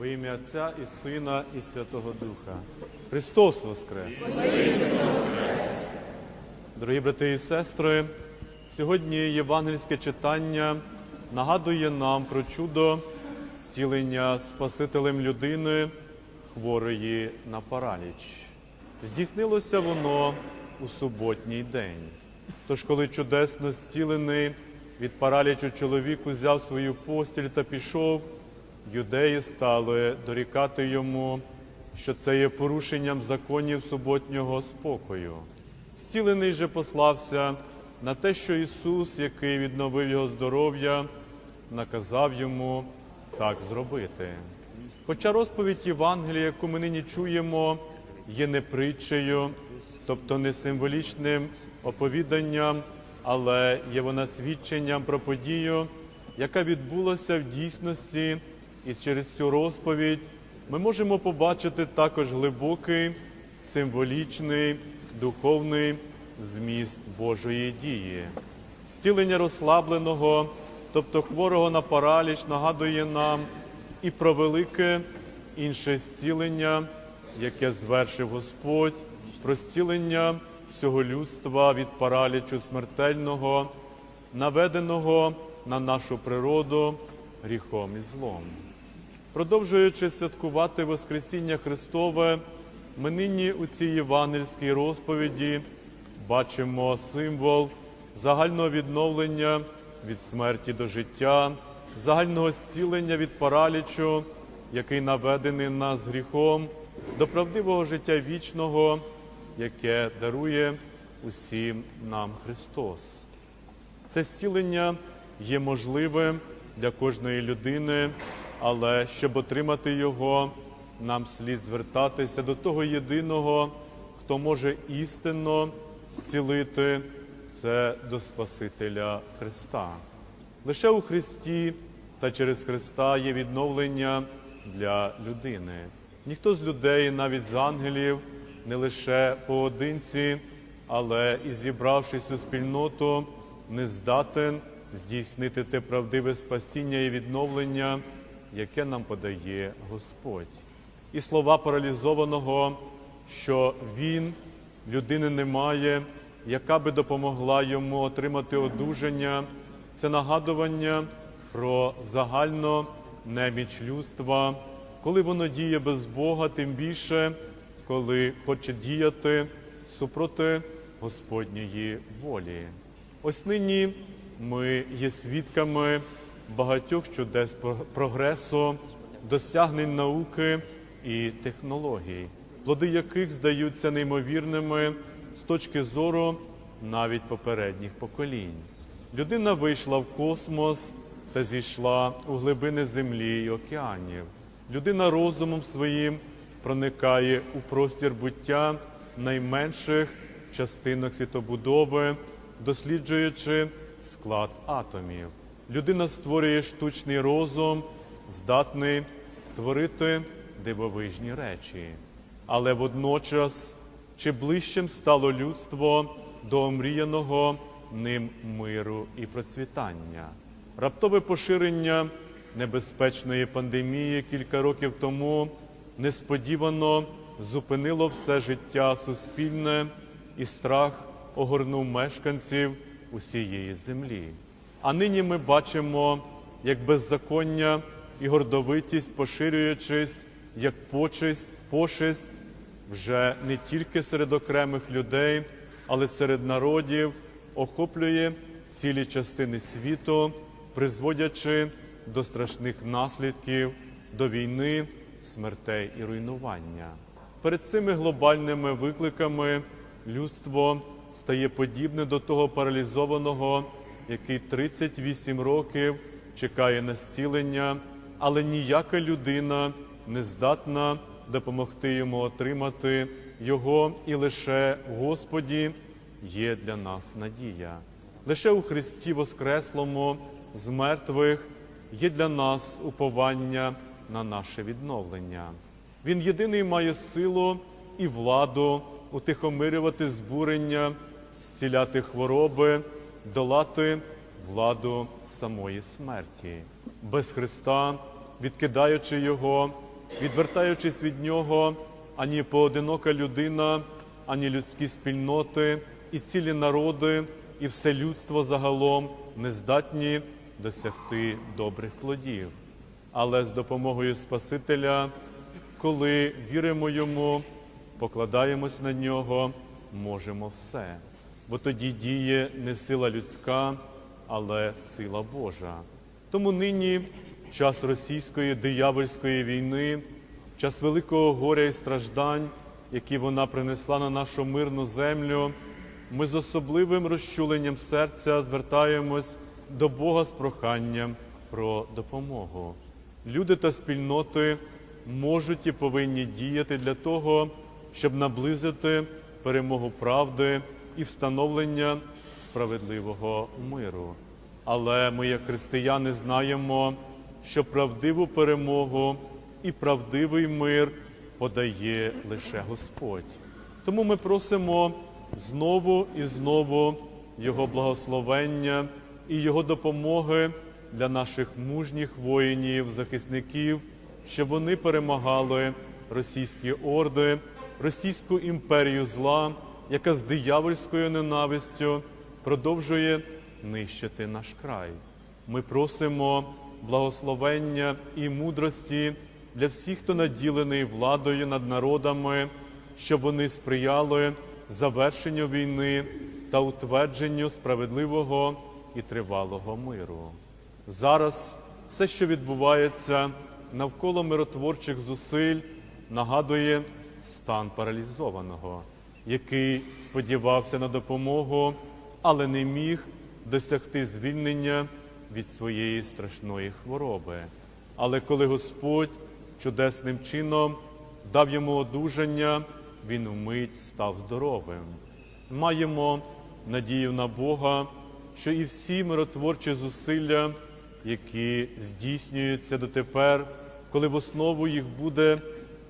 Во ім'я Отця і Сина, і Святого Духа. Христос Воскрес! Дорогі брати і сестри, сьогодні євангельське читання нагадує нам про чудо зцілення Спасителем людини, хворої на параліч. Здійснилося воно у суботній день. Тож, коли чудесно зцілений від паралічу чоловік узяв свою постіль та пішов, юдеї стали дорікати йому, що це є порушенням законів суботнього спокою. Зцілений же послався на те, що Ісус, який відновив його здоров'я, наказав йому так зробити. Хоча розповідь Євангелія, яку ми нині чуємо, є не притчею, тобто не символічним оповіданням, але є вона свідченням про подію, яка відбулася в дійсності, і через цю розповідь ми можемо побачити також глибокий, символічний, духовний зміст Божої дії. Зцілення розслабленого, тобто хворого на параліч, нагадує нам і про велике інше зцілення, яке звершив Господь, про зцілення всього людства від паралічу смертельного, наведеного на нашу природу гріхом і злом. Продовжуючи святкувати Воскресіння Христове, ми нині у цій євангельській розповіді бачимо символ загального відновлення від смерті до життя, загального зцілення від паралічу, який наведений нас гріхом, до правдивого життя вічного, яке дарує усім нам Христос. Це зцілення є можливим для кожної людини, але щоб отримати його, нам слід звертатися до того єдиного, хто може істинно зцілити це до Спасителя Христа. Лише у Христі та через Христа є відновлення для людини. Ніхто з людей, навіть з ангелів, не лише поодинці, але і зібравшись у спільноту, не здатен здійснити те правдиве спасіння і відновлення, яке нам подає Господь. І слова паралізованого, що Він людини немає, яка би допомогла йому отримати одужання, це нагадування про загальну неміч людства, коли воно діє без Бога, тим більше, коли хоче діяти супроти Господньої волі. Ось нині ми є свідками багатьох чудес прогресу, досягнень науки і технологій, плоди яких здаються неймовірними з точки зору навіть попередніх поколінь. Людина вийшла в космос та зійшла у глибини землі і океанів. Людина розумом своїм проникає у простір буття найменших частинок світобудови, досліджуючи склад атомів. Людина створює штучний розум, здатний творити дивовижні речі. Але водночас, чи ближчим стало людство до омріяного ним миру і процвітання. Раптове поширення небезпечної пандемії кілька років тому несподівано зупинило все життя суспільне, і страх огорнув мешканців усієї землі. А нині ми бачимо, як беззаконня і гордовитість, поширюючись, як почесть, пошесть вже не тільки серед окремих людей, але серед народів охоплює цілі частини світу, призводячи до страшних наслідків, до війни, смертей і руйнування. Перед цими глобальними викликами людство стає подібне до того паралізованого, який 38 років чекає на зцілення, але ніяка людина не здатна допомогти йому отримати його, і лише в Господі є для нас надія. Лише у Христі Воскреслому з мертвих є для нас уповання на наше відновлення. Він єдиний має силу і владу утихомирювати збурення, зціляти хвороби, долати владу самої смерті. Без Христа, відкидаючи Його, відвертаючись від нього, ані поодинока людина, ані людські спільноти, і цілі народи, і все людство загалом не здатні досягти добрих плодів. Але з допомогою Спасителя, коли віримо йому, покладаємось на нього, можемо все. Бо тоді діє не сила людська, але сила Божа. Тому нині час російської диявольської війни, час великого горя і страждань, які вона принесла на нашу мирну землю, ми з особливим розчуленням серця звертаємось до Бога з проханням про допомогу. Люди та спільноти можуть і повинні діяти для того, щоб наблизити перемогу правди і встановлення справедливого миру. Але ми, як християни, знаємо, що правдиву перемогу і правдивий мир подає лише Господь. Тому ми просимо знову і знову Його благословення і Його допомоги для наших мужніх воїнів, захисників, щоб вони перемагали російські орди, російську імперію зла, яка з диявольською ненавистю продовжує нищити наш край. Ми просимо благословення і мудрості для всіх, хто наділений владою над народами, щоб вони сприяли завершенню війни та утвердженню справедливого і тривалого миру. Зараз все, що відбувається навколо миротворчих зусиль, нагадує стан паралізованого, який сподівався на допомогу, але не міг досягти звільнення від своєї страшної хвороби. Але коли Господь чудесним чином дав йому одужання, він вмить став здоровим. Маємо надію на Бога, що і всі миротворчі зусилля, які здійснюються дотепер, коли в основу їх буде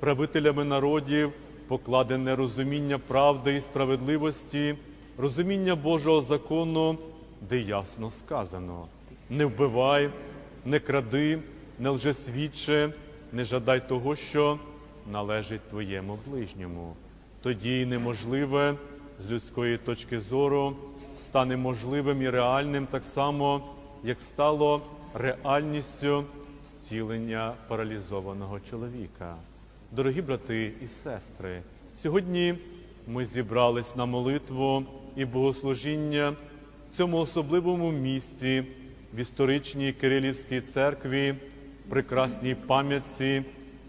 правителями народів покладене розуміння правди і справедливості, розуміння Божого закону, де ясно сказано: не вбивай, не кради, не лжесвідче, не жадай того, що належить твоєму ближньому. Тоді неможливе з людської точки зору стане можливим і реальним так само, як стало реальністю зцілення паралізованого чоловіка. Дорогі брати і сестри, сьогодні ми зібрались на молитву і богослужіння в цьому особливому місці в історичній Кирилівській церкві, прекрасній пам'ятці,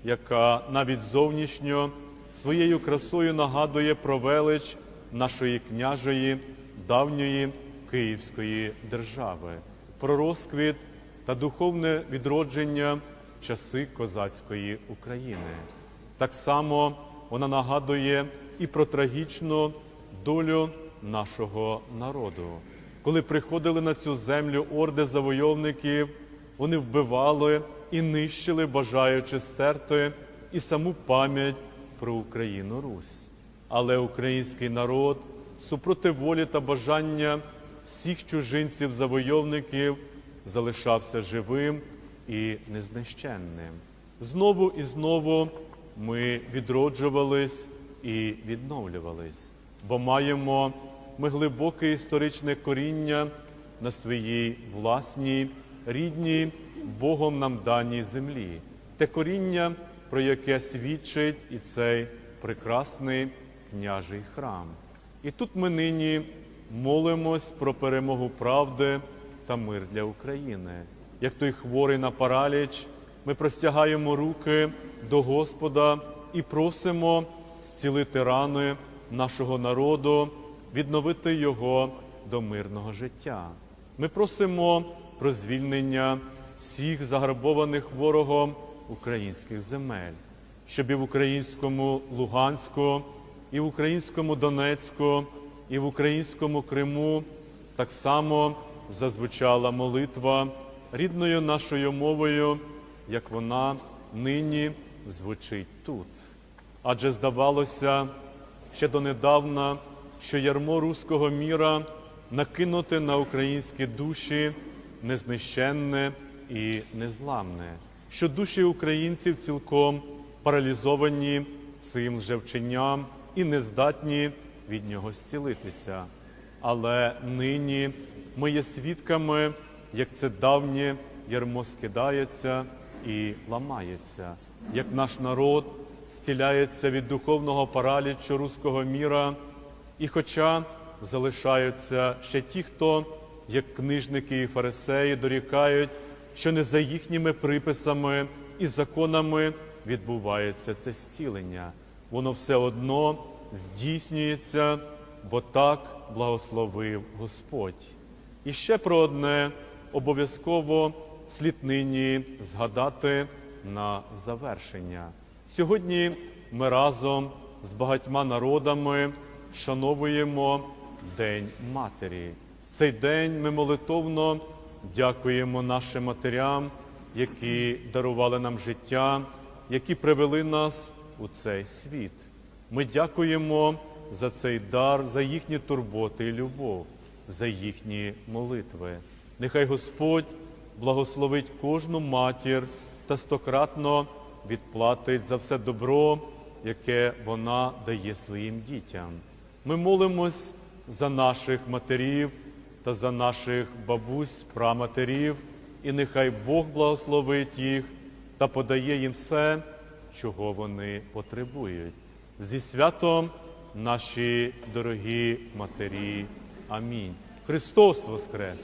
яка навіть зовнішньо своєю красою нагадує про велич нашої княжої давньої Київської держави, про розквіт та духовне відродження часи козацької України. Так само вона нагадує і про трагічну долю нашого народу. Коли приходили на цю землю орди завойовників, вони вбивали і нищили, бажаючи стерти і саму пам'ять про Україну Русь. Але український народ супроти волі та бажання всіх чужинців-завойовників залишався живим і незнищенним. Знову і знову ми відроджувались і відновлювались, бо маємо ми глибоке історичне коріння на своїй власній, рідній, Богом нам даній землі, те коріння, про яке свідчить і цей прекрасний княжий храм. І тут ми нині молимось про перемогу правди та мир для України. Як той хворий на параліч, ми простягаємо руки до Господа і просимо зцілити рани нашого народу, відновити його до мирного життя. Ми просимо про звільнення всіх загарбованих ворогом українських земель, щоб і в українському Луганську, і в українському Донецьку, і в українському Криму так само зазвучала молитва рідною нашою мовою, як вона нині звучить тут. Адже здавалося ще донедавна, що ярмо руського міра накинуте на українські душі незнищенне і незламне, що душі українців цілком паралізовані цим же вченням і не здатні від нього зцілитися. Але нині ми є свідками, як це давнє ярмо скидається і ламається, як наш народ зціляється від духовного паралічу руського міра, і хоча залишаються ще ті, хто, як книжники і фарисеї, дорікають, що не за їхніми приписами і законами відбувається це зцілення. Воно все одно здійснюється, бо так благословив Господь. І ще про одне обов'язково слід нині згадати на завершення. Сьогодні ми разом з багатьма народами вшановуємо День Матері. Цей день ми молитовно дякуємо нашим матерям, які дарували нам життя, які привели нас у цей світ. Ми дякуємо за цей дар, за їхні турботи і любов, за їхні молитви. Нехай Господь благословить кожну матір та стократно відплатить за все добро, яке вона дає своїм дітям. Ми молимось за наших матерів та за наших бабусь, праматерів, і нехай Бог благословить їх та подає їм все, чого вони потребують. Зі святом наші дорогі матері. Амінь. Христос Воскрес!